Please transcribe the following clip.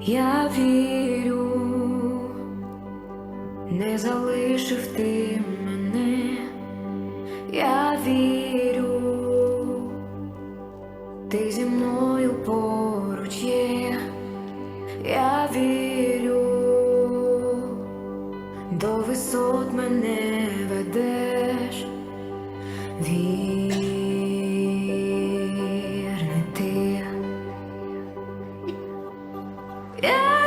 Я вірю, не залишив ти Yeah.